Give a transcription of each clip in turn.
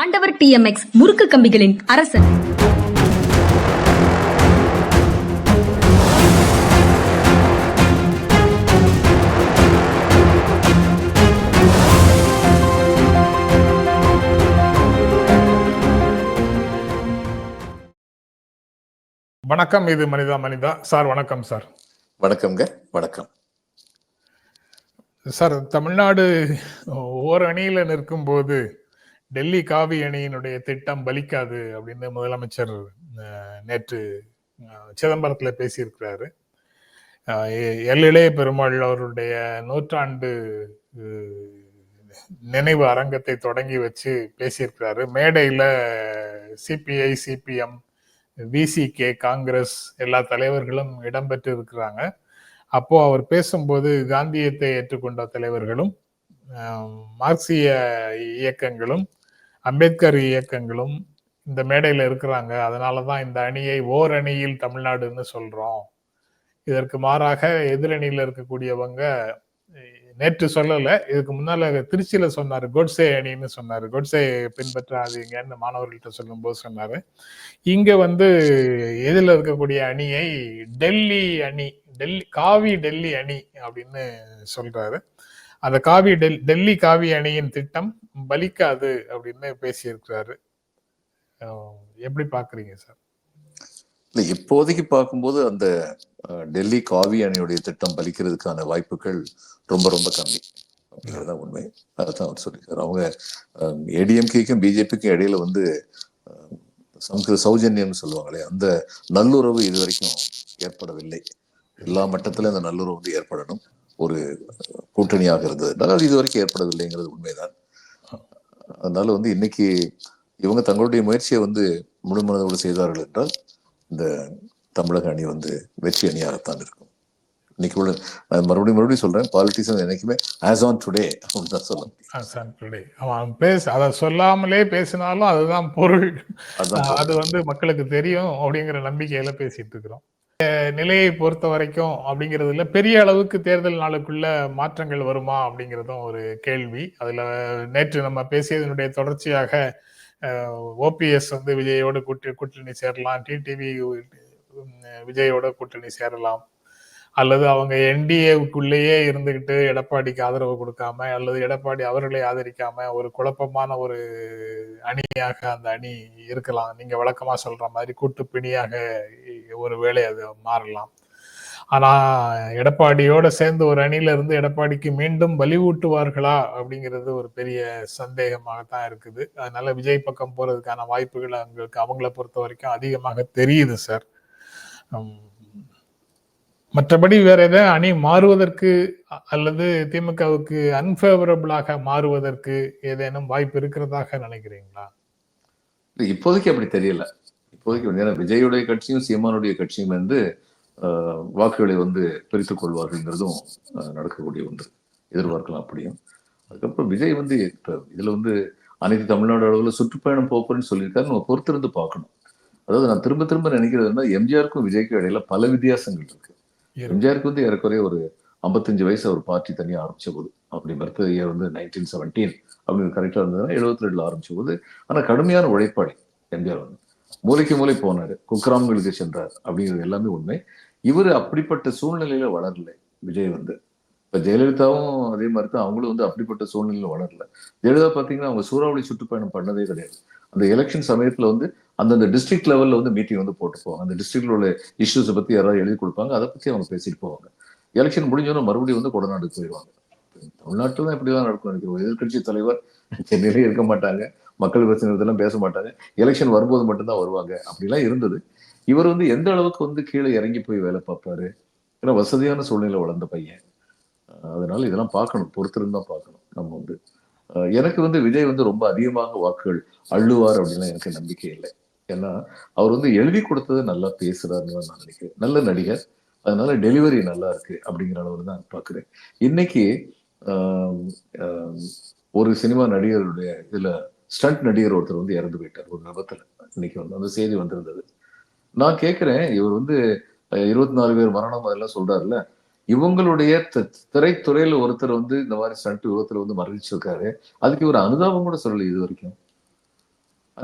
ஆண்டவர் டிஎம்எக்ஸ் முறுக்கு கம்பிகளின் அரசன். வணக்கம் இது மனிதா மனிதா. சார் வணக்கம் சார். வணக்கம்ங்க வணக்கம். சார் தமிழ்நாடு ஓர் அணியில நிற்கும் போது டெல்லி காவி அணியினுடைய திட்டம் பலிக்காது அப்படின்னு முதலமைச்சர் நேற்று சிதம்பரத்தில் பேசியிருக்கிறாரு. அஹ், எ- பெருமாள் அவருடைய நூற்றாண்டு நினைவு அரங்கத்தை தொடங்கி வச்சு பேசியிருக்கிறாரு. மேடையில் சிபிஐ சிபிஎம் விசிகே காங்கிரஸ் எல்லா தலைவர்களும் இடம்பெற்று இருக்கிறாங்க. அப்போ அவர் பேசும்போது காந்தியத்தை ஏற்றுக்கொண்ட தலைவர்களும் மார்க்சிய இயக்கங்களும் அம்பேத்கர் இயக்கங்களும் இந்த மேடையில் இருக்கிறாங்க. அதனால தான் இந்த அணியை ஓர் அணியில் தமிழ்நாடுன்னு சொல்கிறோம் இதற்கு மாறாக எதிரணியில் இருக்கக்கூடியவங்க நேற்று சொல்லலை இதுக்கு முன்னால் திருச்சியில் சொன்னார் கோட்ஸே அணின்னு சொன்னார். கோட்ஸையை பின்பற்றாதீங்கன்னு மாணவர்கள்ட்ட சொல்லும்போது சொன்னார். இங்கே வந்து எதில் இருக்கக்கூடிய அணியை டெல்லி அணி டெல்லி காவி டெல்லி அணி அப்படின்னு சொல்கிறாரு அந்த காவி டெல் டெல்லி காவி அணியின் திட்டம் பலிக்காது அப்படின்னு பேசியிருக்கிறாரு. எப்படி பாக்குறீங்க சார்? இல்ல இப்போதைக்கு பார்க்கும்போது அந்த டெல்லி காவி அணியுடைய திட்டம் பலிக்கிறதுக்கான வாய்ப்புகள் ரொம்ப ரொம்ப கம்மி அப்படிங்கிறது தான் உண்மை. அதுதான் அவர் சொல்லியிருக்காரு. அவங்க ஏடிஎம்கேக்கும் பிஜேபிக்கும் இடையில வந்து சமஸ்கிருத சௌஜன்யம்னு சொல்லுவாங்களே அந்த நல்லுறவு இது வரைக்கும் ஏற்படவில்லை. எல்லா மட்டத்திலும் அந்த நல்லுறவு வந்து ஏற்படணும். ஒரு கூட்டணியாக இருந்தது. அது இது வரைக்கும் ஏற்படவில்லைங்கிறது உண்மைதான். அதனால வந்து இன்னைக்கு இவங்க தங்களுடைய முயற்சியை வந்து முழு மனதோடு செய்தார்கள் என்றால் இந்த தமிழக அணி வந்து வெற்றி அணியாகத்தான் இருக்கும். இன்னைக்கு உள்ள நான் மறுபடியும் மறுபடியும் சொல்றேன் பாலிட்டிஷியன் என்னைக்குமே ஆஸ் ஆன் டுடே அப்படின்னு தான் சொல்ல முடியும். அசான் பிள்ளை. அவன் பேச அதை சொல்லாமலே பேசினாலும் அதுதான் பொருள். அது வந்து மக்களுக்கு தெரியும் அப்படிங்கிற நம்பிக்கையில பேசிட்டு இருக்கிறோம். நிலையை பொறுத்த வரைக்கும் அப்படிங்கிறதுல பெரிய அளவுக்கு தேர்தல் நாளுக்குள்ள மாற்றங்கள் வருமா அப்படிங்கிறதும் ஒரு கேள்வி. அதுல நேற்று நம்ம பேசியதனுடைய தொடர்ச்சியாக ஓபிஎஸ் வந்து விஜயோட கூட்டி கூட்டணி சேரலாம். டிடிவி விஜயோட கூட்டணி சேரலாம். அல்லது அவங்க என்டிஏவுக்குள்ளேயே இருந்துகிட்டு எடப்பாடிக்கு ஆதரவு கொடுக்காம அல்லது எடப்பாடி அவர்களை ஆதரிக்காம ஒரு குழப்பமான ஒரு அணியாக அந்த அணி இருக்கலாம். நீங்க வழக்கமா சொல்ற மாதிரி கூட்டு பிணியாக ஒரு வேலை அது மாறலாம். ஆனா எடப்பாடியோட சேர்ந்து ஒரு அணியில இருந்து எடப்பாடிக்கு மீண்டும் வலிவூட்டுவார்களா அப்படிங்கிறது ஒரு பெரிய சந்தேகமாகத்தான் இருக்குது. அதனால விஜய் பக்கம் போறதுக்கான வாய்ப்புகள் அவங்களுக்கு அவங்கள பொறுத்த வரைக்கும் அதிகமாக தெரியுது சார். மற்றபடி வேற ஏதாவது அணி மாறுவதற்கு அல்லது திமுகவுக்கு அன்பேவரபிளாக மாறுவதற்கு ஏதேனும் வாய்ப்பு இருக்கிறதாக நினைக்கிறீங்களா? இப்போதைக்கு அப்படி தெரியல. இப்போதைக்கு வந்து ஏன்னா விஜயுடைய கட்சியும் சீமானுடைய கட்சியும் வந்து வாக்குகளை வந்து பிரித்துக் கொள்வார்கள்ங்கிறதும் நடக்கக்கூடிய ஒன்று. எதிர்பார்க்கலாம் அப்படியும். அதுக்கப்புறம் விஜய் வந்து இதுல வந்து அனைத்து தமிழ்நாடு அளவில் சுற்றுப்பயணம் போப்போன்னு சொல்லியிருக்காரு. நம்ம பொறுத்திருந்து பார்க்கணும். அதாவது நான் திரும்ப திரும்ப நினைக்கிறது என்ன எம்ஜிஆருக்கும் விஜய்க்கும் இடையில பல வித்தியாசங்கள் இருக்கு. எம்ஜிஆருக்கு வந்து ஏறக்குறைய ஒரு ஐம்பத்தஞ்சு வயசு அவர் பார்ட்டி தனியாக ஆரம்பிச்ச போது அப்படி பர்த் இயர் வந்து நைன்டீன் செவன்டீன் அப்படின்னு கரெக்டாக இருந்ததுன்னா எழுபத்தி ரெண்டுல ஆரம்பிச்ச போது ஆனால் கடுமையான உழைப்பாளி எம்ஜிஆர் வந்து. மூலைக்கு மூலை போனாரு. குக்கிராமங்களுக்கு சென்றார் அப்படிங்கிறது எல்லாமே உண்மை. இவர் அப்படிப்பட்ட சூழ்நிலையில வளரல. விஜய் வந்து. இப்போ ஜெயலலிதாவும் அதே மாதிரி தான் அவங்களும் வந்து அப்படிப்பட்ட சூழ்நிலையில வளரல. ஜெயலலிதா பாத்தீங்கன்னா அவங்க சூறாவளி சுற்றுப்பயணம் பண்ணதே கிடையாது. அந்த எலெக்ஷன் சமயத்துல வந்து அந்தந்த டிஸ்ட்ரிக்ட் லெவலில் வந்து மீட்டிங் வந்து போட்டு போவாங்க. அந்த டிஸ்ட்ரிக்ட்ல உள்ள இஷ்யூஸை பற்றி யாராவது எழுதி கொடுப்பாங்க. அதை பற்றி அவங்க பேசிட்டு போவாங்க. எலெக்ஷன் முடிஞ்சோன்னா மறுபடியும் வந்து கொடநாடு போயிடுவாங்க. தமிழ்நாட்டில் தான் இப்படிதான் நடக்கும் நினைக்கிறோம் எதிர்கட்சி தலைவர் சென்னையிலே இருக்க மாட்டாங்க. மக்கள் பிரச்சனை இதெல்லாம் பேச மாட்டாங்க. எலெக்ஷன் வரும்போது மட்டும்தான் வருவாங்க. அப்படிலாம் இருந்தது. இவர் வந்து எந்த அளவுக்கு வந்து கீழே இறங்கி போய் வேலை பார்ப்பாரு? ஏன்னா வசதியான சூழ்நிலை வளர்ந்த பையன். அதனால இதெல்லாம் பார்க்கணும். பொறுத்திருந்து தான் பார்க்கணும். நம்ம வந்து எனக்கு வந்து விஜய் வந்து ரொம்ப அதிகமாக வாக்குகள் அள்ளுவார் அப்படின்லாம் எனக்கு நம்பிக்கை இல்லை. ஏன்னா அவர் வந்து எழுதி கொடுத்தது நல்லா பேசுறாருன்னு நான் நினைக்கிறேன். நல்ல நடிகர். அதனால டெலிவரி நல்லா இருக்கு அப்படிங்கிற அளவு தான் பார்க்குறேன். இன்னைக்கு ஒரு சினிமா நடிகருடைய இதுல ஸ்டண்ட் நடிகர் ஒருத்தர் வந்து இறந்து போயிட்டார் ஒரு விபத்துல. இன்னைக்கு வந்து அந்த செய்தி வந்திருந்தது. நான் கேட்கிறேன் இவர் வந்து இருபத்தி நாலு பேர் மரணம் அதெல்லாம் சொல்றாருல்ல. இவங்களுடைய திரைத்துறையில ஒருத்தர் வந்து இந்த மாதிரி ஸ்டண்ட் விபத்துல வந்து மரணிச்சிருக்காரு. அதுக்கு இவர் அனுதாபம் கூட சொல்லல இது வரைக்கும்.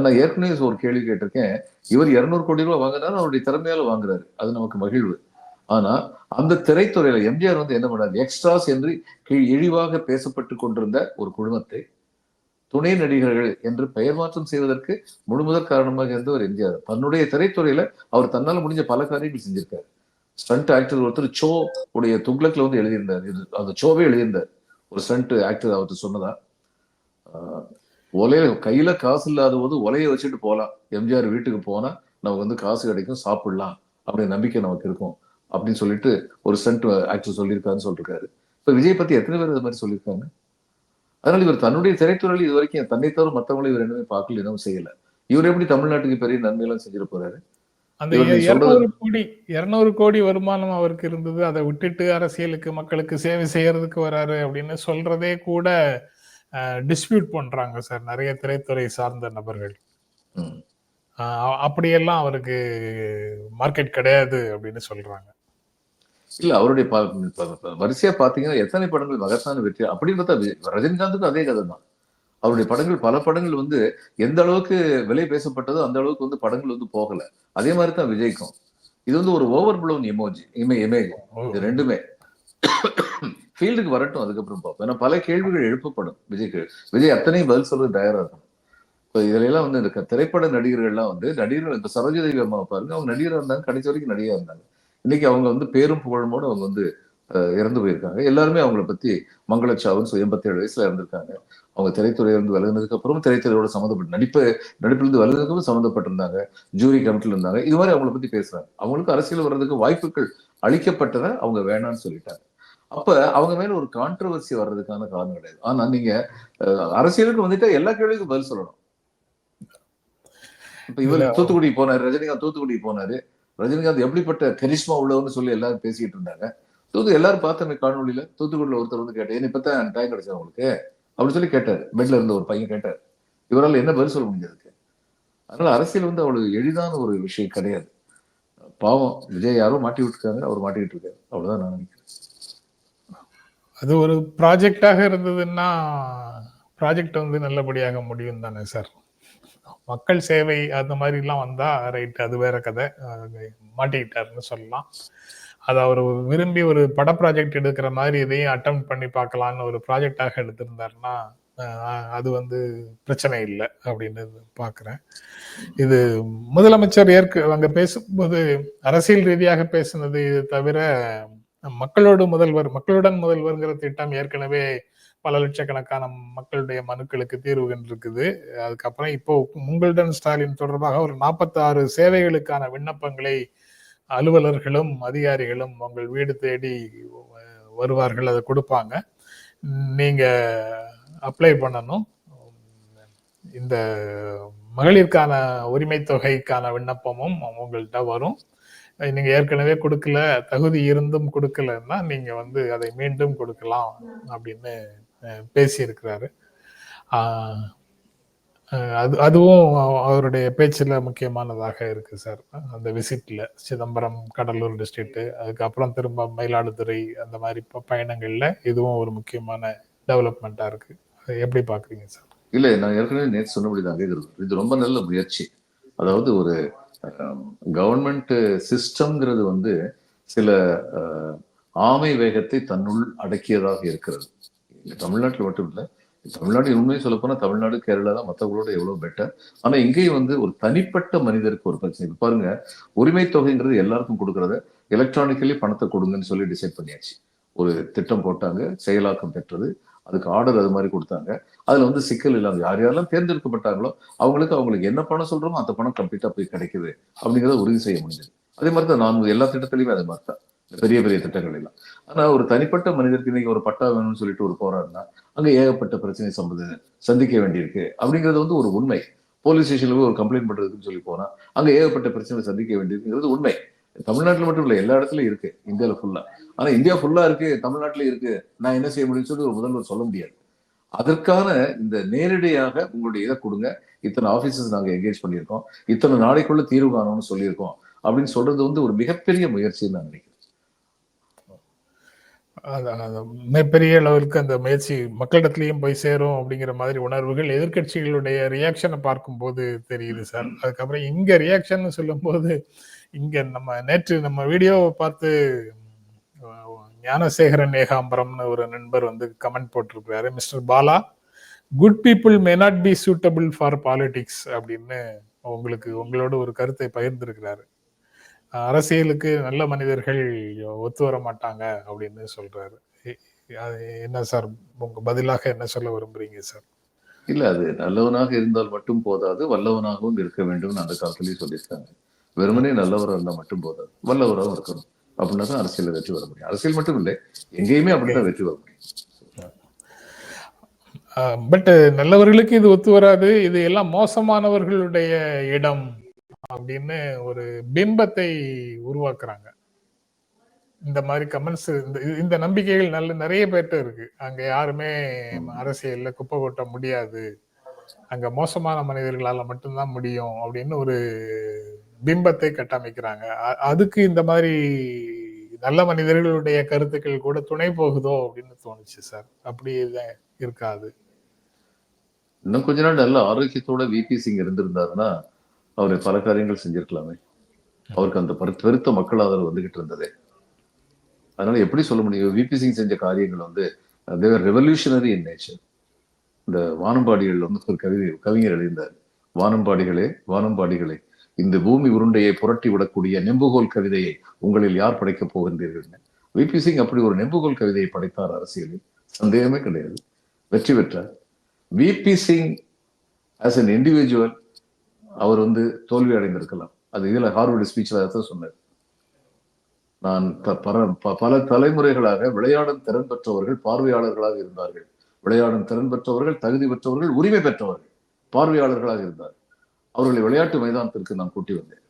நான் ஏற்கனவே ஒரு கேள்வி கேட்டிருக்கேன். இவர் இருநூறு கோடி ரூபாய் வாங்கினாரு அவருடைய திறமையால வாங்குறாரு. அது நமக்கு மகிழ்வு. ஆனா அந்த திரைத்துறையில எம்ஜிஆர் வந்து என்ன பண்ணாரு? எக்ஸ்ட்ராஸ் என்று கீழ் இழிவாக பேசப்பட்டு கொண்டிருந்த ஒரு குழுமத்தை துணை நடிகர்கள் என்று பெயர் மாற்றம் செய்வதற்கு முழுமுதற் காரணமாக இருந்தவர் எம்ஜிஆர். தன்னுடைய திரைத்துறையில அவர் தன்னால முடிஞ்ச பல காரியங்கள் செஞ்சிருக்காரு. ஸ்டண்ட் ஆக்டர் ஒருத்தர் சோ உடைய துக்ளக்ல வந்து எழுதியிருந்தார். இது அந்த சோவே எழுதியிருந்தார். ஒரு ஸ்டண்ட் ஆக்டர் அவர்கிட்ட சொன்னதா? ஆஹ், ஒலைய கையில காசு இல்லாத போது ஒலைய வச்சுட்டு போகலாம் எம்ஜிஆர் வீட்டுக்கு போனா நமக்கு வந்து காசு கிடைக்கும் சாப்பிடலாம் அப்படிங்கிற நம்பிக்கை நமக்கு இருக்கும். அப்படின்னு சொல்லிட்டு ஒரு ஸ்டண்ட் ஆக்டர் சொல்லியிருக்காருன்னு சொல்லிருக்காரு. இப்ப விஜய் பத்தி எத்தனை பேர் இது மாதிரி சொல்லியிருக்காங்க? அதனால இவர் தன்னுடைய திரைத்துறையில் இது வரைக்கும் தன்னை தவிர மத்தவங்களை இவர் என்னமே பார்க்கல எதுவும் செய்யல. இவர் எப்படி தமிழ்நாட்டுக்கு பெரிய நன்மையெல்லாம் செஞ்சிட போறாரு? அந்த இருநூறு கோடி இருநூறு கோடி வருமானம் அவருக்கு இருந்தது. அதை விட்டுட்டு அரசியலுக்கு மக்களுக்கு சேவை செய்யறதுக்கு வராரு அப்படின்னு சொல்றதே கூட டிஸ்பியூட் பண்றாங்க சார் நிறைய திரைத்துறை சார்ந்த நபர்கள். அப்படியெல்லாம் அவருக்கு மார்க்கெட் கிடையாது அப்படின்னு சொல்றாங்க. இல்ல அவருடைய வரிசையா பாத்தீங்கன்னா எத்தனை படங்கள் மகத்தான வெற்றி அப்படின்னு பார்த்தா ரஜினிகாந்துக்கும் அதே கதை தான். அவருடைய படங்கள் பல படங்கள் வந்து எந்த அளவுக்கு விலை பேசப்பட்டதோ அந்த அளவுக்கு வந்து படங்கள் வந்து போகல. அதே மாதிரி தான் விஜய்க்கும். இது வந்து ஒரு ஓவர் ப்ளோன் எமோஜி இமே இமேஜ். இது ரெண்டுமே. ஃபீல்டுக்கு வரட்டும் அதுக்கப்புறம் பார்ப்போம். ஏன்னா பல கேள்விகள் எழுப்பப்படும். விஜய்க்கு. விஜய் அத்தனையும் பதில் சொல்றது தயாராக இருக்கும். இப்போ இதுல எல்லாம் வந்து இந்த திரைப்பட நடிகர்கள்லாம் வந்து நடிகர்கள் இப்போ சரோஜதேவி அம்மா பாருங்க. அவங்க நடிகரா இருந்தாங்க கடைசி வரைக்கும் நடிகராக இருந்தாங்க. இன்னைக்கு அவங்க வந்து பேரும் புகழுமோடு அவங்க வந்து இறந்து போயிருக்காங்க. எல்லாருமே அவங்கள பத்தி மங்களச்சாவும் எண்பத்தி ஏழு வயசுல இறந்திருக்காங்க. அவங்க திரைத்துறையில இருந்து விலகினதுக்கு அப்புறம் திரைத்துறையோட சம்மந்தப்பட்ட நடிப்பு நடிப்பிலிருந்து விலகினதுக்கு அப்புறம் சம்மந்தப்பட்டிருந்தாங்க. ஜூரி கமிட்டில இருந்தாங்க. இது மாதிரி அவங்கள பத்தி பேசுறாங்க. அவங்களுக்கு அரசியல் வர்றதுக்கு வாய்ப்புகள் அளிக்கப்பட்டதை அவங்க வேணாம்னு சொல்லிட்டாங்க. அப்ப அவங்க மேல ஒரு கான்ட்ரவர்சி வர்றதுக்கான காரணம் கிடையாது. ஆனா நீங்க அரசியலுக்கு வந்துட்டா எல்லா கேள்விக்கும் பதில் சொல்லணும். இப்ப இவர். தூத்துக்குடி போனாரு ரஜினிகாந்த் தூத்துக்குடி போனாரு. ரஜினிகாந்த் எப்படிப்பட்ட கரிஷ்மா உள்ளவர்னு சொல்லி எல்லாரும் பேசிட்டு இருந்தாங்க. தூத்து எல்லாரும் பார்த்தோமே காணொலியில தூத்துக்குடியில ஒருத்தர் வந்து கேட்டார் "ஏன் இப்பதான் டைம் கிடைச்சா உங்களுக்கு? அப்படின்னு சொல்லி கேட்டாரு. பெட்ல இருந்த ஒரு பையன் கேட்டார். இவரால் என்ன பதில் சொல்ல முடிஞ்சதுக்கு அதனால அரசியல் வந்து அவ்வளவு எளிதான ஒரு விஷயம் கிடையாது. பாவம் விஜய் யாரோ மாட்டி விட்டுருக்காங்க அவர் மாட்டிக்கிட்டு இருக்காரு. அவ்வளவுதான் நான் நினைக்கிறேன். அது ஒரு ப்ராஜெக்டாக இருந்ததுன்னா ப்ராஜெக்ட் வந்து நல்லபடியாக முடியும் தானே சார் மக்கள் சேவை அந்த மாதிரிலாம் வந்தால் ரைட் அது வேற கதை. மாட்டிக்கிட்டாருன்னு சொல்லலாம். அதை அவர் விரும்பி ஒரு பட ப்ராஜெக்ட் எடுக்கிற மாதிரி இதையும் அட்டம் பண்ணி பார்க்கலான்னு ஒரு ப்ராஜெக்டாக எடுத்திருந்தாருன்னா அது வந்து பிரச்சனை இல்லை அப்படின்னு பார்க்குறேன் இது முதலமைச்சர் ஏற்க அங்கே பேசும்போது அரசியல் ரீதியாக பேசுனது இது தவிர மக்களோடு முதல்வர் மக்களுடன் முதல்வருங்கிற திட்டம் ஏற்கனவே பல லட்சக்கணக்கான மக்களுடைய மனுக்களுக்கு தீர்வு கண்டிருக்குது. அதுக்கப்புறம் இப்போ உங்களுடன் ஸ்டாலின் தொடர்பாக ஒரு 46 சேவைகளுக்கான விண்ணப்பங்களை அலுவலர்களும் அதிகாரிகளும் உங்கள் வீடு தேடி வருவார்கள் அதை கொடுப்பாங்க. நீங்க அப்ளை பண்ணணும். இந்த மகளிருக்கான உரிமை தொகைக்கான விண்ணப்பமும் உங்கள்கிட்ட வரும். நீங்க ஏற்கனவே கொடுக்கல தகுதி இருந்தும் கொடுக்கலன்னா நீங்க வந்து அதை மீண்டும் கொடுக்கலாம் அப்படின்னு பேசியிருக்கிறாரு. அது அதுவும் அவருடைய பேச்சில் முக்கியமானதாக இருக்கு சார். அந்த விசிட்ல சிதம்பரம் கடலூர் டிஸ்ட்ரிக்ட் அதுக்கப்புறம் திரும்ப மயிலாடுதுறை அந்த மாதிரி ப- பயணங்கள்ல இதுவும் ஒரு முக்கியமான டெவலப்மெண்ட்டாக இருக்கு. அதை எப்படி பாக்குறீங்க சார்? இல்லை நான் ஏற்கனவே நேற்று சொன்னபடிதாங்க இது இது ரொம்ப நல்ல முயற்சி. அதாவது ஒரு கவர்மெண்ட் சிஸ்டம்ங்கிறது வந்து சில ஆமை வேகத்தை தன்னுள் அடக்கியதாக இருக்கிறது. தமிழ்நாட்டில் மட்டும் இல்லை தமிழ்நாடு உண்மையை சொல்ல தமிழ்நாடு கேரளா தான் மற்றவங்களோட எவ்வளோ பெட்டர் ஆனால் இங்கேயும் வந்து ஒரு தனிப்பட்ட மனிதருக்கு ஒரு பிரச்சனை. இப்போ பாருங்க உரிமை தொகைங்கிறது எல்லாருக்கும் கொடுக்கறத எலக்ட்ரானிக்கலி பணத்தை கொடுங்கன்னு சொல்லி டிசைட் பண்ணியாச்சு. ஒரு திட்டம் போட்டாங்க செயலாக்கம் பெற்றது. அதுக்கு ஆர்டர் அது மாதிரி கொடுத்தாங்க. அதுல வந்து சிக்கல் இல்லாத யார் யாரெல்லாம் தேர்ந்தெடுக்கப்பட்டாங்களோ அவங்களுக்கு அவங்களுக்கு என்ன பணம் சொல்றோமோ அந்த பணம் கம்ப்ளீட்டா போய் கிடைக்குது அப்படிங்கிறத உறுதி செய்ய முடிஞ்சது. அதே மாதிரி தான் நான் எல்லா திட்டத்திலையுமே அதே மாதிரி தான் பெரிய பெரிய திட்டங்கள் எல்லாம். ஆனா ஒரு தனிப்பட்ட மனிதருக்கு இன்னைக்கு ஒரு பட்டா வேணும்னு சொல்லிட்டு ஒரு போறாருன்னா அங்க ஏகப்பட்ட பிரச்சனை சம்பந்த சந்திக்க வேண்டியிருக்கு அப்படிங்கிறது வந்து ஒரு உண்மை. போலீஸ் ஸ்டேஷன்ல போய் ஒரு கம்ப்ளைண்ட் பண்றதுக்குன்னு சொல்லி போனா அங்க ஏகப்பட்ட பிரச்சனை சந்திக்க வேண்டியிருக்குங்கிறது உண்மை. தமிழ்நாட்டில் மட்டும் இல்லை எல்லா இடத்துலயும் இருக்கு இந்தியாவில் ஃபுல்லா ஆனா இந்தியா ஃபுல்லா இருக்கு தமிழ்நாட்டுல இருக்கு. நான் என்ன செய்ய முடியும்னு சொல்லி ஒரு முதல்வர் சொல்ல முடியாது. அதற்கான இந்த நேரடியாக உங்களுடைய இதை கொடுங்க. இத்தனை ஆஃபீஸஸ் நாங்கள் என்கேஜ் பண்ணியிருக்கோம். இத்தனை நாளைக்குள்ள தீர்வு காணணும்னு சொல்லியிருக்கோம். அப்படின்னு சொல்றது வந்து ஒரு மிகப்பெரிய முயற்சின்னு நான் நினைக்கிறேன். அதான் மிகப்பெரிய அளவிற்கு அந்த முயற்சி மக்களிடத்திலையும் போய் சேரும் அப்படிங்கிற மாதிரி உணர்வுகள் எதிர்க்கட்சிகளுடைய ரியாக்ஷனை பார்க்கும்போது தெரியுது சார். அதுக்கப்புறம் இங்க ரியாக்ஷன் சொல்லும்போது இங்க நம்ம நேற்று நம்ம வீடியோவை பார்த்து ஞானசேகரன் ஏகாம்பரம்னு ஒரு நண்பர் வந்து comment போட்டிருக்கிறாரு. Mister Bala good people may not be suitable for politics அப்படின்னு உங்களுக்கு உங்களோட ஒரு கருத்தை பகிர்ந்திருக்கிறாரு. அரசியலுக்கு நல்ல மனிதர்கள் ஒத்து வர மாட்டாங்க அப்படின்னு சொல்றாரு. அது என்ன சார் உங்க பதிலாக என்ன சொல்ல விரும்புறீங்க சார்? இல்ல அது நல்லவனாக இருந்தால் மட்டும் போதாது வல்லவனாகவும் இருக்க வேண்டும் அந்த காலத்திலேயே சொல்லியிருக்காங்க. வெறுமனே நல்லவராக இருந்தால் மட்டும் போதாது. வல்லவராகவும் இருக்கணும். அப்படின்னா தான் அரசியலில் வெற்றி வர முடியும். அரசியல் மட்டும் இல்லை எங்கேயுமே அப்படிதான் வெற்றி வர முடியும். பட் நல்லவர்களுக்கு இது ஒத்து வராது. இது எல்லாம் மோசமானவர்களுடைய இடம் அப்படின்னு ஒரு பிம்பத்தை உருவாக்குறாங்க. இந்த மாதிரி கமெண்ட்ஸ் இந்த இந்த நம்பிக்கைகள் நல்ல நிறைய பேர்ட்ட இருக்கு. அங்க யாருமே அரசியல்ல குப்பை கொட்ட முடியாது. அங்க மோசமான மனிதர்களால மட்டும்தான் முடியும் அப்படின்னு ஒரு பிம்பத்தை கட்டமைக்கிறாங்க. அதுக்கு இந்த மாதிரி நல்ல மனிதர்களுடைய கருத்துக்கள் கூட துணை போகுதோ அப்படின்னு தோணுச்சு சார். அப்படி இருக்காது. இன்னும் கொஞ்ச நாள் நல்ல ஆரோக்கியத்தோட விபி சிங் இருந்திருந்தாருன்னா அவர் பல காரியங்கள் செஞ்சிருக்கலாமே. அவருக்கு அந்த பெருத்த மக்கள் ஆதரவு வந்துகிட்டு இருந்ததே. அதனால எப்படி சொல்ல முடியும்? விபி சிங் செஞ்ச காரியங்கள் வந்து தேவர் ரெவல்யூஷனரி இன் நேச்சர் இந்த வானம்பாடிகள் வந்து ஒரு கவிதை கவிஞர் எழுதியிருந்தார். வானம்பாடிகளே வானம்பாடிகளே. இந்த பூமி உருண்டையை புரட்டி விடக்கூடிய நெம்புகோல் கவிதையை உங்களில் யார் படைக்கப் போகின்றீர்கள்? விபி சிங் அப்படி ஒரு நெம்புகோல் கவிதையை படைத்தார் அரசியலில். சந்தேகமே கிடையாது. வெற்றி பெற்றார். VP Singh as an individual அவர் வந்து தோல்வி அடைந்திருக்கலாம். அது இதில் ஹார்வர்டு ஸ்பீச்சில் தான் சொன்னார். நான் ப- ப- பல தலைமுறைகளாக விளையாடும் திறன் பெற்றவர்கள் பார்வையாளர்களாக இருந்தார்கள். விளையாடும் திறன் பெற்றவர்கள் தகுதி பெற்றவர்கள் உரிமை பெற்றவர்கள் பார்வையாளர்களாக இருந்தார்கள். அவர்களை விளையாட்டு மைதானத்திற்கு நான் கூட்டி வந்தேன்.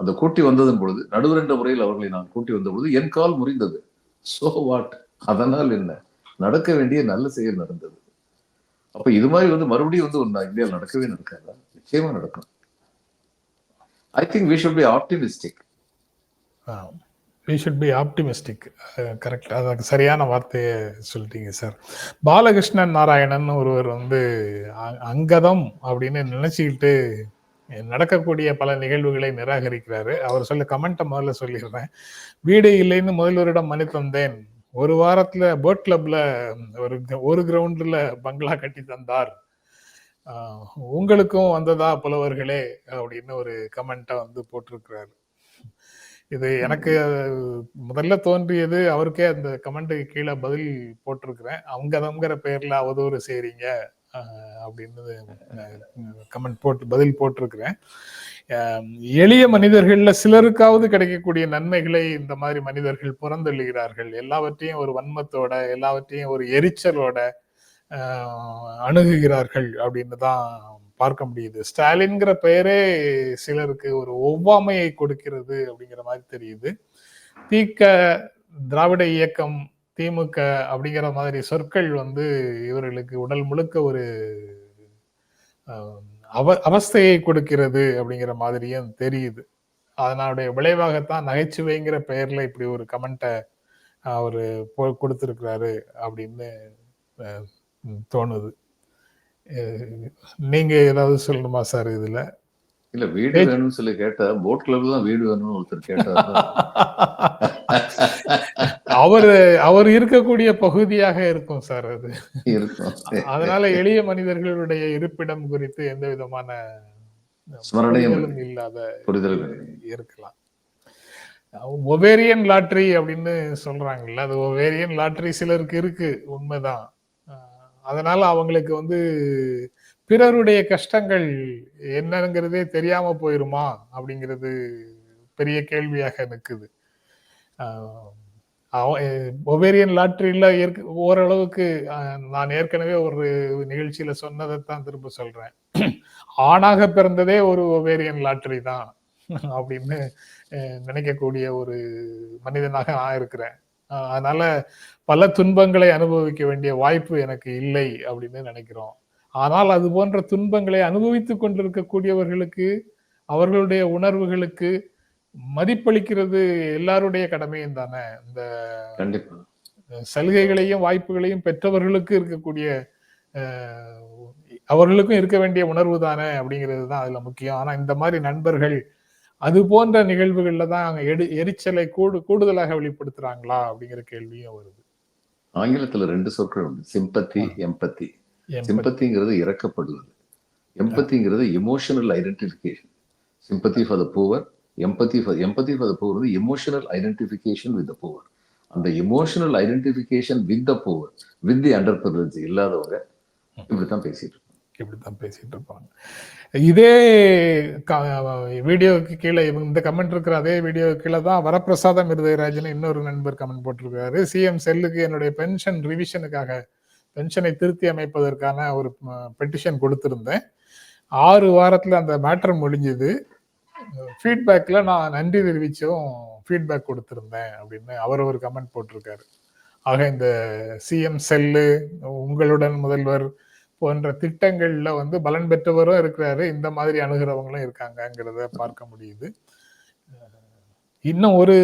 அந்த கூட்டி வந்ததன் பொழுது நடுவரென்ற முறையில் அவர்களை நான் கூட்டி வந்த பொழுது என் கால் முறிந்தது. சோ வாட் அதனால் என்ன? நடக்க வேண்டிய நல்ல செயல் நடந்தது. அப்ப இது மாதிரி வந்து மறுபடியும் வந்து ஒண்ணு இந்தியாவில் நடக்கவே நடக்காதா? நிச்சயமா நடக்கும் I think we should be optimistic we should be optimistic correct அதுக்கு சரியான வார்த்தையை சொல்லிட்டீங்க சார் பாலகிருஷ்ணன் நாராயணன் ஒருவர் வந்து அ- அங்கதம் அப்படின்னு நினைச்சுக்கிட்டு நடக்கக்கூடிய பல நிகழ்வுகளை நிராகரிக்கிறாரு. அவர் சொல்ல கமெண்ட்டை முதல்ல சொல்லிடுறேன். வீடு இல்லைன்னு முதல்வரிடம் மனு தந்தேன். ஒரு வாரத்துல போட் கிளப்ல ஒரு ஒரு கிரவுண்ட்ல பங்களா கட்டி தந்தார். உங்களுக்கும் வந்ததா புலவர்களே அப்படின்னு ஒரு கமெண்ட்டை வந்து போட்டிருக்கிறாரு. இது எனக்கு முதல்ல தோன்றியது அவருக்கே அந்த கமெண்ட்டுக்கு கீழே பதில் போட்டிருக்கிறேன். அவங்கதம்ங்கிற பேர்ல அவதூறு செய்றீங்க அப்படின்னு கமெண்ட் போட்டு பதில் போட்டிருக்கிறேன். எளிய மனிதர்கள்ல சிலருக்காவது கிடைக்கக்கூடிய நன்மைகளை இந்த மாதிரி மனிதர்கள் புறந்தள்ளுகிறார்கள். எல்லாவற்றையும் ஒரு வன்மத்தோட எல்லாவற்றையும் ஒரு எரிச்சலோட அணுகுகிறார்கள் அப்படின்னு தான் பார்க்க முடியுது. ஸ்டாலின்ங்கிற பெயரே சிலருக்கு ஒரு ஒவ்வாமையை கொடுக்கிறது அப்படிங்கிற மாதிரி தெரியுது. தீக்க திராவிட இயக்கம் திமுக அப்படிங்கிற மாதிரி சொற்கள் வந்து இவர்களுக்கு உடல் முழுக்க ஒரு அவ அவஸ்தையை கொடுக்கிறது அப்படிங்கிற மாதிரியும் தெரியுது. அதனுடைய விளைவாகத்தான் நகைச்சுவைங்கிற பெயர்ல இப்படி ஒரு கமெண்ட்டை அவர் கொடுத்துருக்கிறாரு அப்படின்னு தோணுது. நீங்க ஏதாவது சொல்லணுமா சார் இதுல? இல்ல வீடு வேணும்னு சொல்லி கேட்டா போட் கிளப்ல தான் வீடு வேணும்னு ஒருத்தர் கேட்டார். அவர் அவர் இருக்கக்கூடிய பகுதியாக இருக்கும் சார் அது. இருக்கும். அதனால எளிய மனிதர்களுடைய இருப்பிடம் குறித்து எந்த விதமான ஸ்மரணையும் இல்லாத புரிதல் இருக்கலாம். ஒவேரியன் லாட்ரி அப்படின்னு சொல்றாங்கல்ல அது ஒவேரியன் லாட்ரி சிலருக்கு இருக்கு உண்மைதான். அதனால அவங்களுக்கு வந்து பிறருடைய கஷ்டங்கள் என்னங்கிறதே தெரியாம போயிருமா அப்படிங்கிறது பெரிய கேள்வியாக நிற்குது ஒவேரியன் லாட்ரியில ஓரளவுக்கு நான் ஏற்கனவே ஒரு நிகழ்ச்சியில சொன்னதைத்தான் திரும்ப சொல்றேன். ஆணாக பிறந்ததே ஒரு ஒவேரியன் லாட்ரி தான் அப்படின்னு நினைக்கக்கூடிய ஒரு மனிதனாக நான் இருக்கிறேன். அதனால பல துன்பங்களை அனுபவிக்க வேண்டிய வாய்ப்பு எனக்கு இல்லை அப்படின்னு நினைக்கிறோம். ஆனால் அது போன்ற துன்பங்களை அனுபவித்துக் கொண்டிருக்கக்கூடியவர்களுக்கு அவர்களுடைய உணர்வுகளுக்கு மதிப்பளிக்கிறது எல்லாருடைய கடமையும் தானே. இந்த சலுகைகளையும் வாய்ப்புகளையும் பெற்றவர்களுக்கு இருக்கக்கூடிய அவர்களுக்கும் இருக்க வேண்டிய உணர்வு தானே அப்படிங்கிறது தான் அதுல முக்கியம். ஆனா இந்த மாதிரி நண்பர்கள் அது போன்ற நிகழ்வுகள்ல தான் அவங்க எடு எரிச்சலை கூடு கூடுதலாக வெளிப்படுத்துறாங்களா அப்படிங்கிற கேள்வியும் வருது. ஆங்கிலத்துல ரெண்டு சொற்கள் உண்டு. Sympathy empathy. சிம்பத்திங்கிறது இறக்கப்படுவது. எம்பத்திங்கிறது emotional identification sympathy for the poor empathy for empathy for the poor வந்து emotional identification with the poor அந்த emotional identification with the poor with the under privilege இல்லாதவங்க இப்படித்தான் பேசிட்டு இப்படித்தான் பேசிட்டு இருப்பாங்க. இதே வீடியோவுக்கு கீழே இவங்க இந்த கமெண்ட் இருக்கிற அதே வீடியோ கீழே தான் வரப்பிரசாதம் இருதயராஜன் இன்னொரு நண்பர் கமெண்ட் போட்டிருக்காரு. சிஎம் செல்லுக்கு என்னுடைய பென்ஷன் ரிவிஷனுக்காக பென்ஷனை திருத்தி அமைப்பதற்கான ஒரு பெட்டிஷன் கொடுத்துருந்தேன். ஆறு வாரத்தில் அந்த மேட்டர் முடிஞ்சுது. ஃபீட்பேக்கில் நான் நன்றி தெரிவிச்சும் ஃபீட்பேக் கொடுத்துருந்தேன் அப்படின்னு அவர் ஒரு கமெண்ட் போட்டிருக்காரு. ஆக இந்த சிஎம் செல்லு உங்களுடன் முதல்வர் போன்ற திட்டங்கள்ல வந்து பலன் பெற்றவரும் இருக்கிறாரு. இந்த மாதிரி அணுகிறவங்களும் இருக்காங்கங்கிறத பார்க்க முடியுது. இன்னும் ஒரு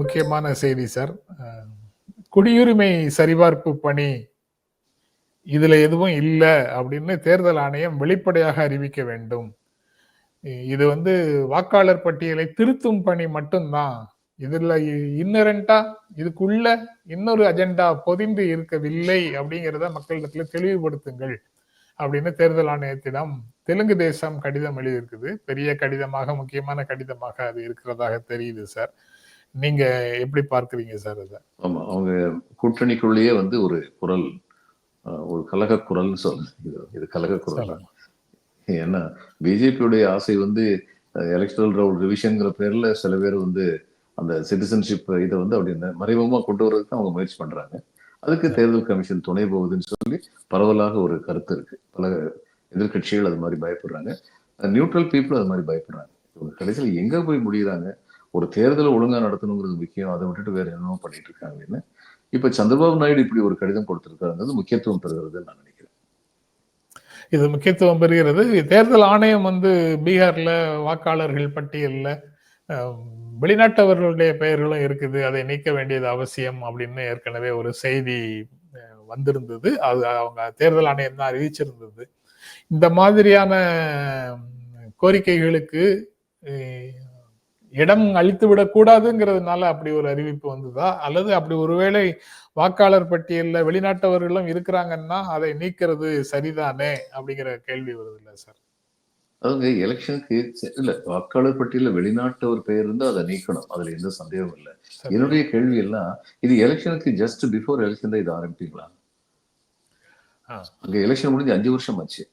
முக்கியமான செய்தி சார். குடியுரிமை சரிபார்ப்பு பணி இதுல எதுவும் இல்லை அப்படின்னு தேர்தல் ஆணையம் வெளிப்படையாக அறிவிக்க வேண்டும். இது வந்து வாக்காளர் பட்டியலை திருத்தும் பணி மட்டும்தான். இதுல இன்னரண்டா இதுக்குள்ள இன்னொரு அஜெண்டா பொதிந்து இருக்கவில்லை அப்படிங்கிறத மக்களிடத்துல தெளிவுபடுத்துங்கள். அப்படின்னு தேர்தல் ஆணையத்திடம் தெலுங்கு தேசம் கடிதம் எழுதியிருக்குது. பெரிய கடிதமாக முக்கியமான கடிதமாக அது இருக்கிறதாக தெரியுது சார். நீங்க எப்படி பார்க்கறீங்க சார் அதை? ஆமா அவங்க கூட்டணிக்குள்ளேயே வந்து ஒரு குரல் ஒரு கலக குரல்னு சொல்லு இது இது கலக குரல். ஏன்னா பிஜேபியுடைய ஆசை வந்து எலக்ட்ரல் ரவுல் ரிவிஷன்ங்கிற பேர்ல சில பேர் வந்து அந்த சிட்டிசன்ஷிப் இதை வந்து அப்படி இந்த மறைமுகமா கொண்டு வர்றதுக்கு அவங்க முயற்சி பண்றாங்க. அதுக்கு தேர்தல் கமிஷன் துணை போகுதுன்னு சொல்லி பரவலாக ஒரு கருத்து இருக்கு. பல எதிர்க்கட்சிகள் அது மாதிரி பயப்படுறாங்க. நியூட்ரல் பீப்புள் அது மாதிரி பயப்படுறாங்க. கடைசியில் எங்க போய் முடியுறாங்க? ஒரு தேர்தலை ஒழுங்கா நடத்தணுங்கிறது முக்கியம். அதை விட்டுட்டு வேற என்னமோ பண்ணிட்டு இருக்காங்கன்னு. இப்ப சந்திரபாபு நாயுடு இப்படி ஒரு கடிதம் கொடுத்திருக்காருங்கிறது முக்கியத்துவம் பெறுகிறது நான் நினைக்கிறேன். இது முக்கியத்துவம் பெறுகிறது. தேர்தல் ஆணையம் வந்து பீகார்ல வாக்காளர்கள் பட்டியல்ல வெளிநாட்டவர்களுடைய பெயர்களும் இருக்குது. அதை நீக்க வேண்டியது அவசியம் அப்படின்னு ஏற்கனவே ஒரு செய்தி வந்திருந்தது. அது அவங்க தேர்தல் ஆணையம் தான் அறிவிச்சிருந்தது. இந்த மாதிரியான கோரிக்கைகளுக்கு இடம் அளித்து விடக்கூடாதுங்கிறதுனால அப்படி ஒரு அறிவிப்பு வந்ததா? அல்லது அப்படி ஒருவேளை வாக்காளர் பட்டியலில் வெளிநாட்டவர்களும் இருக்கிறாங்கன்னா அதை நீக்கிறது சரிதானே அப்படிங்கிற கேள்வி வருது இல்லை சார்? அவங்க எலெக்ஷனுக்கு இல்ல வாக்காளர் பட்டியல வெளிநாட்டவர் பெயர் இருந்தா அதை நீக்கணும். அதுல எந்த சந்தேகமும் இல்லை. என்னுடைய கேள்வி எல்லாம் இது எலெக்ஷனுக்கு ஜஸ்ட் பிஃபோர் எலெக்ஷன் தான் இது ஆரம்பிப்பீங்களா. அங்க எலெக்ஷன் முடிஞ்சு அஞ்சு வருஷம் ஆச்சு.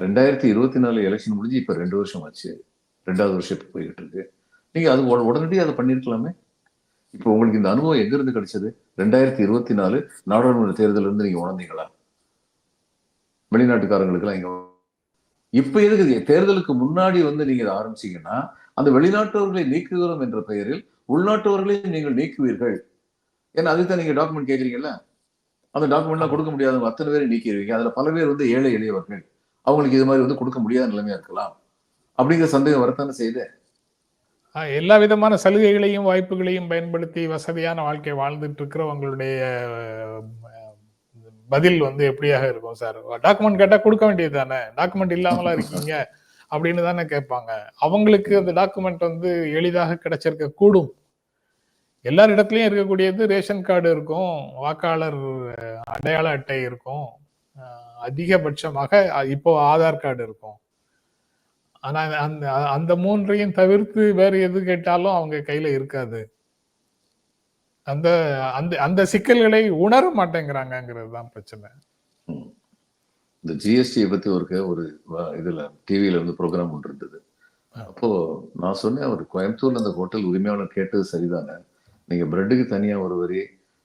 ரெண்டாயிரத்தி இருபத்தி நாலு எலெக்ஷன் முடிஞ்சு இப்ப ரெண்டு வருஷம் ஆச்சு. ரெண்டாவது வருஷத்துக்கு போய்கிட்டு இருக்கு. நீங்க அது உட- உடனடியாக அதை பண்ணிருக்கலாமே? இப்போ உங்களுக்கு இந்த அனுபவம் எங்க இருந்து கிடைச்சது? ரெண்டாயிரத்தி இருபத்தி நாலு நாடாளுமன்ற தேர்தல் இருந்து நீங்க உணர்ந்தீங்களா? வெளிநாட்டுக்காரங்களுக்கு எல்லாம் இங்க இப்ப எதுக்கு? தேர்தலுக்கு முன்னாடி வந்து நீங்க இதை ஆரம்பிச்சீங்கன்னா அந்த வெளிநாட்டவர்களை நீக்குகிறோம் என்ற பெயரில் உள்நாட்டவர்களையும் நீங்கள் நீக்குவீர்கள். ஏன்னா அதுக்கு தான் நீங்க டாக்குமெண்ட் கேக்குறீங்கல்ல? அந்த டாக்குமெண்ட்லாம் கொடுக்க முடியாதவங்க அத்தனை பேரை நீக்கிடுவீங்க. அதுல பல பேர் வந்து ஏழை எளியவர்கள். அவங்களுக்கு இது மாதிரி வந்து கொடுக்க முடியாத நிலைமையா இருக்கலாம். அப்படிங்கிற சந்தேகம் வரத்தானே செய்யுது? ஆஹ் எல்லா விதமான சலுகைகளையும் வாய்ப்புகளையும் பயன்படுத்தி வசதியான வாழ்க்கை வாழ்ந்துட்டு இருக்கிறவங்களுடைய பதில் வந்து எப்படியாக இருக்கும் சார்? டாக்குமெண்ட் கேட்டா கொடுக்க வேண்டியது தானே? டாக்குமெண்ட் இல்லாமலாம் இருக்கீங்க அப்படின்னு தானே கேட்பாங்க. அவங்களுக்கு அந்த டாக்குமெண்ட் வந்து எளிதாக கிடைச்சிருக்க கூடும். எல்லார் இடத்துலயும் இருக்கக்கூடியது ரேஷன் கார்டு இருக்கும் வாக்காளர் அடையாள அட்டை இருக்கும் அதிகபட்சமாக இப்போ ஆதார் கார்டு இருக்கும். ஆனா அந்த அந்த மூன்றையும் தவிர்த்து வேற எது கேட்டாலும் அவங்க கையில இருக்காது. அந்த அந்த அந்த சிக்கல்களை உணர மாட்டேங்கிறாங்கங்கிறது தான் பிரச்சனை. இந்த ஜிஎஸ்டி பத்தி ஒரு ஒரு இதுல டிவியில வந்து ப்ரோக்ராம் ஒன்று இருந்தது. அப்போ நான் சொன்னேன் அவர் கோயம்புத்தூர்ல அந்த ஹோட்டல் உரிமையாளர் கேட்டது சரிதானே? நீங்க பிரெட்டுக்கு தனியா ஒரு வரி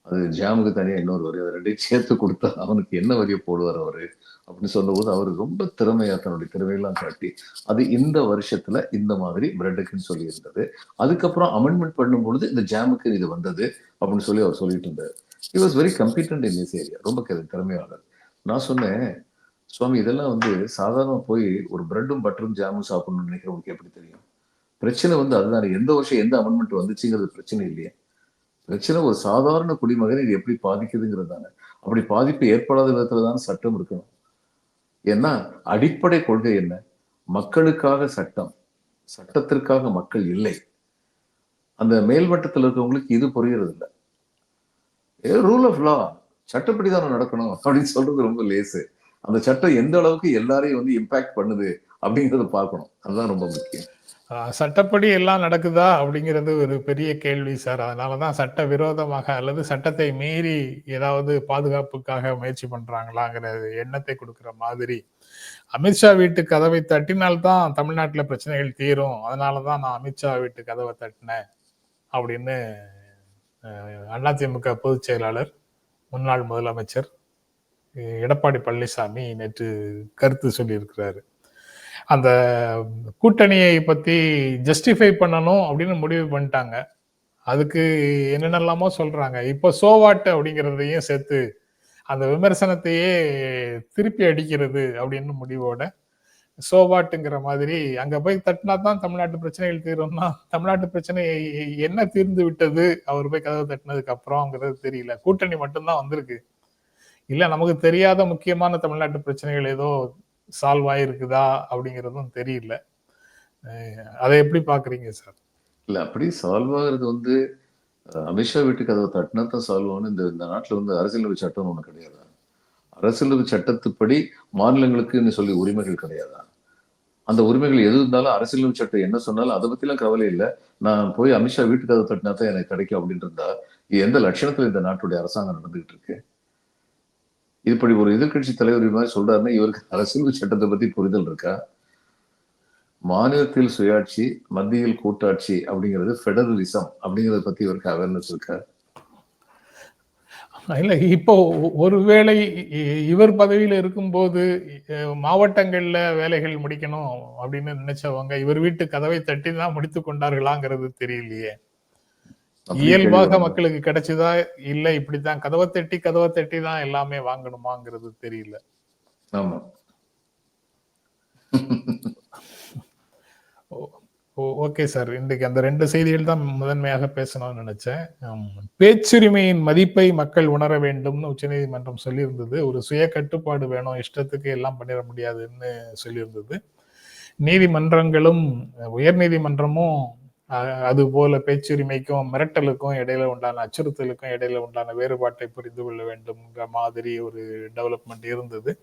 அது ஜாமுக்கு தனியாக இன்னொரு வரி அதை ரெண்டையும் சேர்த்து கொடுத்தா அவனுக்கு என்ன வரியை போடுவார் அவர்? அப்படின்னு சொன்னபோது அவர் ரொம்ப திறமையாக தன்னுடைய திறமையெல்லாம் காட்டி அது இந்த வருஷத்துல இந்த மாதிரி பிரெட்டுக்குன்னு சொல்லி இருந்தது அதுக்கப்புறம் அமெண்ட்மெண்ட் பண்ணும் பொழுது இந்த ஜாமுக்கு இது வந்தது அப்படின்னு சொல்லி அவர் சொல்லிட்டு இருந்தார். It was very competent in this area ரொம்ப க- திறமையாளர் நான் சொன்னேன் சுவாமி இதெல்லாம் வந்து சாதாரணமாக போய் ஒரு பிரெட்டும் பட்டரும் ஜாமும் சாப்பிடணும்னு நினைக்கிறவங்களுக்கு எப்படி தெரியும்? பிரச்சனை வந்து அதுதான். எந்த வருஷம் எந்த அமெண்ட்மெண்ட் வந்துச்சுங்கிறது பிரச்சனை இல்லையே. பிரச்சனை ஒரு சாதாரண குடிமகனை இது எப்படி பாதிக்குதுங்கிறது தானே அப்படி பாதிப்பு ஏற்படாத விதத்துல தான் சட்டம் இருக்கணும். ஏன்னா அடிப்படை கொள்கை என்ன? மக்களுக்காக சட்டம். சட்டத்திற்காக மக்கள் இல்லை. அந்த மேல்மட்டத்தில் இருக்கவங்களுக்கு இது புரியறது இல்லை ரூல் ஆஃப் லா சட்டப்படி தானே நடக்கணும் அப்படின்னு சொல்றது ரொம்ப லேசு. அந்த சட்டம் எந்த அளவுக்கு எல்லாரையும் வந்து இம்பாக்ட் பண்ணுது அப்படிங்கிறத பார்க்கணும். அதுதான் ரொம்ப முக்கியம். சட்டப்படி எல்லாம் நடக்குதா அப்படிங்கிறது ஒரு பெரிய கேள்வி சார். அதனாலதான் சட்ட விரோதமாக அல்லது சட்டத்தை மீறி ஏதாவது பாதுகாப்புக்காக முயற்சி பண்றாங்களாங்கிற எண்ணத்தை கொடுக்குற மாதிரி. அமித்ஷா வீட்டு கதவை தட்டினால்தான் தமிழ்நாட்டில் பிரச்சனைகள் தீரும். அதனாலதான் நான் அமித்ஷா வீட்டு கதவை தட்டினேன் அப்படின்னு அதிமுக பொதுச் செயலாளர் முன்னாள் முதலமைச்சர் எடப்பாடி பழனிசாமி நேற்று கருத்து சொல்லியிருக்கிறாரு. அந்த கூட்டணியை பத்தி ஜஸ்டிஃபை பண்ணணும் அப்படின்னு முடிவு பண்ணிட்டாங்க. அதுக்கு என்னென்னலாமோ சொல்றாங்க. இப்போ சோவாட் அப்படிங்கிறதையும் சேர்த்து அந்த விமர்சனத்தையே திருப்பி அடிக்கிறது அப்படின்னு முடிவோட சோவாட்டுங்கிற மாதிரி அங்க போய் தட்டினா தான் தமிழ்நாட்டு பிரச்சனைகள் தீரும்னா தமிழ்நாட்டு பிரச்சனை என்ன தீர்ந்து விட்டது? அவர் போய் கதவை தட்டினதுக்கு அப்புறம்ங்கிறது தெரியல. கூட்டணி மட்டும்தான் வந்திருக்கு. இல்ல நமக்கு தெரியாத முக்கியமான தமிழ்நாட்டு பிரச்சனைகள் ஏதோ சால்வ் ஆயிருக்குதா அப்படிங்கிறதும் தெரியல. அதை எப்படி பாக்குறீங்க சார்? இல்ல அப்படி சால்வ் ஆகுறது வந்து அமித்ஷா வீட்டுக்கு அதை தட்டினா தான் சால்வ் ஆகணும் இந்த இந்த நாட்டுல வந்து அரசியலமைப்பு சட்டம் ஒண்ணு கிடையாது. அரசியலமைப்பு சட்டத்துப்படி மாநிலங்களுக்குன்னு சொல்லி உரிமைகள் கிடையாதா. அந்த உரிமைகள் எது இருந்தாலும் அரசியலமைப்பு சட்டம் என்ன சொன்னாலும் அதை பத்திலாம் கவலை இல்லை. நான் போய் அமித்ஷா வீட்டுக்கு அதை தட்டினா தான் எனக்கு கிடைக்கும் அப்படின்னு இருந்தா எந்த லட்சணத்துல இந்த நாட்டுடைய அரசாங்கம் நடந்துகிட்டு இருக்கு? இப்படி ஒரு எதிர்க்கட்சி தலைவர் இது மாதிரி சொல்றாருன்னா இவருக்கு அரசியல் சட்டத்தை பத்தி புரிதல் இருக்கா? மாநிலத்தில் சுயாட்சி மத்தியில் கூட்டாட்சி அப்படிங்கிறது ஃபெடரலிசம் அப்படிங்கறத பத்தி இவருக்கு அவேர்னஸ் இருக்கா? இல்ல இப்போ ஒருவேளை இவர் பதவியில இருக்கும்போது அஹ், மாவட்டங்கள்ல வேலைகள் முடிக்கணும் அப்படின்னு நினைச்சவங்க இவர் வீட்டு கதவை தட்டி தான் முடித்து கொண்டார்களாங்கிறது தெரியலையே. இயல்பாக மக்களுக்கு கிடைச்சதா இல்ல இப்படித்தான்? கதவை தட்டி கதவை தட்டி தான் எல்லாமே வாங்கணுமாங்கிறது தெரியல. ஆமா. Okay sir. இன்றைக்கு அந்த ரெண்டு செய்திகள் தான் முதன்மையாக பேசணும்னு நினைச்சேன். பேச்சுரிமையின் மதிப்பை மக்கள் உணர வேண்டும்னு உச்சநீதிமன்றம் சொல்லியிருந்தது. ஒரு சுய கட்டுப்பாடு வேணும் இஷ்டத்துக்கு எல்லாம் பண்ணிட முடியாதுன்னு சொல்லியிருந்தது. நீதிமன்றங்களும் உயர் நீதிமன்றமும் அது போல பேச்சுரிமைக்கும் மிரட்டலுக்கும் இடையில உண்டான அச்சுறுத்தலுக்கும் இடையில உண்டான வேறுபாட்டை புரிந்து கொள்ள வேண்டும்ங்கிற மாதிரி ஒரு டெவலப்மெண்ட் இருந்தது.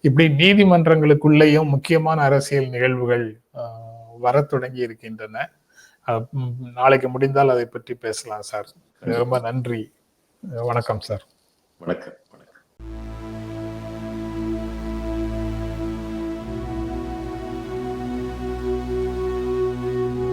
இப்படி நீதிமன்றங்களுக்குள்ளேயும் முக்கியமான அரசியல் நிகழ்வுகள் வர தொடங்கி இருக்கின்றன. நாளைக்கு முடிந்தால் அதை பற்றி பேசலாம் சார். ரொம்ப நன்றி. வணக்கம் சார். வணக்கம்.